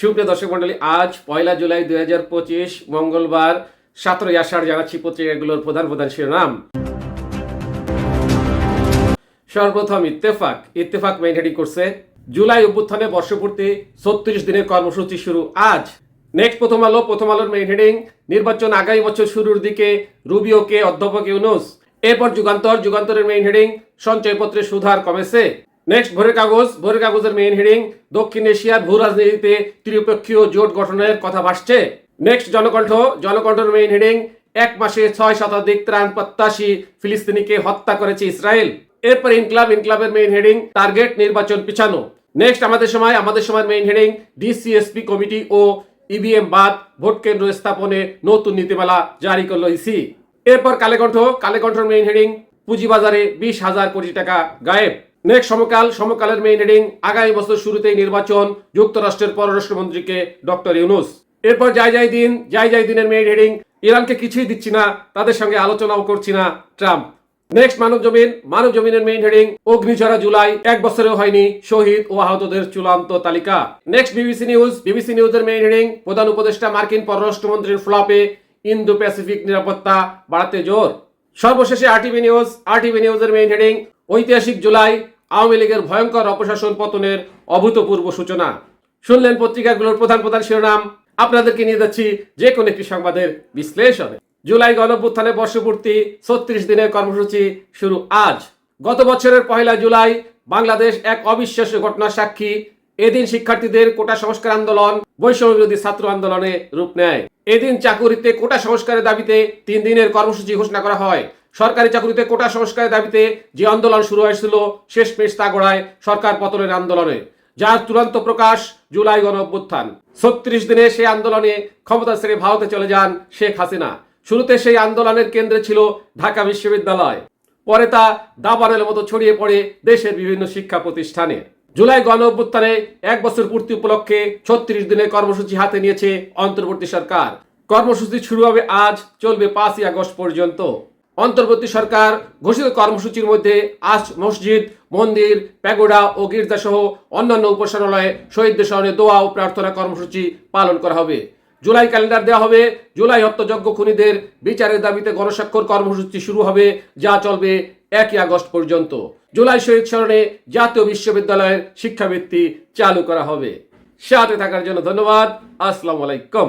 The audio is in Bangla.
সুপ্রিয় দর্শক মন্ডলী, আজ পয়লা জুলাই দুই হাজার পঁচিশ, মঙ্গলবার সতেরোই আষাঢ় জানাচ্ছি পত্রিকাগুলোর প্রধান প্রধান শিরোনাম। সর্বপ্রথম ইত্তেফাক। ইত্তেফাক মেইনটেনিং করছে, জুলাই অভ্যুত্থানে বর্ষপূর্তি, ছত্রিশ দিনের কর্মসূচি শুরু আজ। নেক্সট প্রথম আলো, প্রথম আলোর মেইন হেডিং নির্বাচন আগামী বছর শুরুর দিকে রুবিওকে অধ্যাপক ইউনুস। এরপর যুগান্তর, যুগান্তরের মেইন হেডিং সঞ্চয়পত্রে সুধার কমেছে। নেক্সট ভোরের কাগজ। ভোরের কাগজের মেইন হেডিং দক্ষিণ এশিয়ার ভূ রাজনীতিতে ত্রিপক্ষীয় জোট গঠনের কথা ভাসছে নেক্সট জনকণ্ঠ। জনকণ্ঠের মেইন হেডিং এক মাসে ছয় শতাধিক ত্রাণ প্রত্যাশী ফিলিস্তিনিকে হত্যা করেছে ইসরায়েল। এরপর ইনকলাব, ইনকলাবের মেইন হেডিং টার্গেট নির্বাচন পিছানো। নেক্সট আমাদের সময় আমাদের সময় মেইন হেডিং ডিসিএসপি কমিটি ও ইভিএম বাদ ভোট কেন্দ্র স্থাপনে নতুন নীতিমালা জারি করল ইসি এরপর কালেকণ্ঠ। কালেকণ্ঠর মেইন হেডিং পুঁজিবাজারে বিশ হাজার কোটি টাকা গায়েব। নেক্সট সমকাল, সমকালের মেইন হেডিং আগামী বছর শুরুতেই নির্বাচন, যুক্তরাষ্ট্রের পররাষ্ট্রমন্ত্রীকে ডক্টর ইউনুস। এরপর যাই যাই দিন যাই যাই দিনের মেইন হেডিং ইরানকে কিছুই দিচ্ছি না, তাদের সঙ্গে আলোচনাও করছি না, ট্রাম্প। নেক্সট মানব জমিন, মানব জমিনের মেইন হেডিং অগ্নিঝরা জুলাই, এক বছরেও হয়নি, শহীদ ও আহতদের চূড়ান্ত তালিকা। নেক্সট বিবিসি নিউজ, বিবিসি নিউজের মেইন হেডিং প্রধান উপদেষ্টা মার্কিন পররাষ্ট্রমন্ত্রীর ফ্লপে ইন্দো প্যাসিফিক নিরাপত্তা বাড়াতে জোর। সর্বশেষে আরটিভি নিউজ, আরটিভি নিউজের মেইন হেডিং ঐতিহাসিক জুলাই, আওয়ামী লীগের ভয়ঙ্কর অপশাসন পতনের অভূতপূর্ব সূচনা। শুনলেন পত্রিকাগুলোর প্রধান প্রধান শিরোনাম। আপনাদেরকে নিয়ে যাচ্ছি যে কোনো একটি সংবাদের বিশ্লেষণে। জুলাই গণভ্যুত্থানে বর্ষপূর্তি, ছত্রিশ দিনের কর্মসূচি শুরু আজ। গত বছরের পহেলা জুলাই, বাংলাদেশ এক অবিশ্বাস্য ঘটনার সাক্ষী। এদিন শিক্ষার্থীদের কোটা সংস্কার আন্দোলন বৈষম্য বিরোধী ছাত্র আন্দোলনে রূপ নেয়। এদিন চাকুরিতে কোটা সংস্কারের দাবিতে তিন দিনের কর্মসূচি ঘোষণা করা হয়। সরকারি চাকুরিতে কোটা সংস্কারের দাবিতে যে আন্দোলন শুরু হয়েছিল, শেষমেশ তা গড়ায় সরকার পতনের আন্দোলনে, যার চূড়ান্ত প্রকাশ জুলাই গণ অভ্যুত্থান ছত্রিশ দিনে সেই আন্দোলনে ক্ষমতা ছেড়ে ভারতে চলে যান শেখ হাসিনা। শুরুতে সেই আন্দোলনের কেন্দ্রে ছিল ঢাকা বিশ্ববিদ্যালয়। পরে তা দাবানের মতো ছড়িয়ে পড়ে দেশের বিভিন্ন শিক্ষা প্রতিষ্ঠানে। জুলাই গণ অভ্যুত্থানে এক বছর পূর্তি উপলক্ষে ছত্রিশ দিনের কর্মসূচি হাতে নিয়েছে অন্তর্বর্তী সরকার। কর্মসূচি শুরু হবে আজ, চলবে পাঁচই আগস্ট পর্যন্ত। অন্তর্বর্তী সরকার ঘোষিত কর্মসূচির মধ্যে আজ মসজিদ, মন্দির, প্যাগোডা ও গির্জা সহ অন্যান্য উপাসনালয়ে শহীদদের স্মরণে দোয়া ও প্রার্থনা কর্মসূচি পালন করা হবে। জুলাই ক্যালেন্ডার দেওয়া হবে। জুলাই হত্যাযজ্ঞ খুনিদের বিচারের দাবিতে গণস্বাক্ষর কর্মসূচি শুরু হবে, যা চলবে একই আগস্ট পর্যন্ত। জুলাই শহীদ স্মরণে জাতীয় বিশ্ববিদ্যালয়ের শিক্ষাবৃত্তি চালু করা হবে। সাথে থাকার জন্য ধন্যবাদ। আসসালামু আলাইকুম।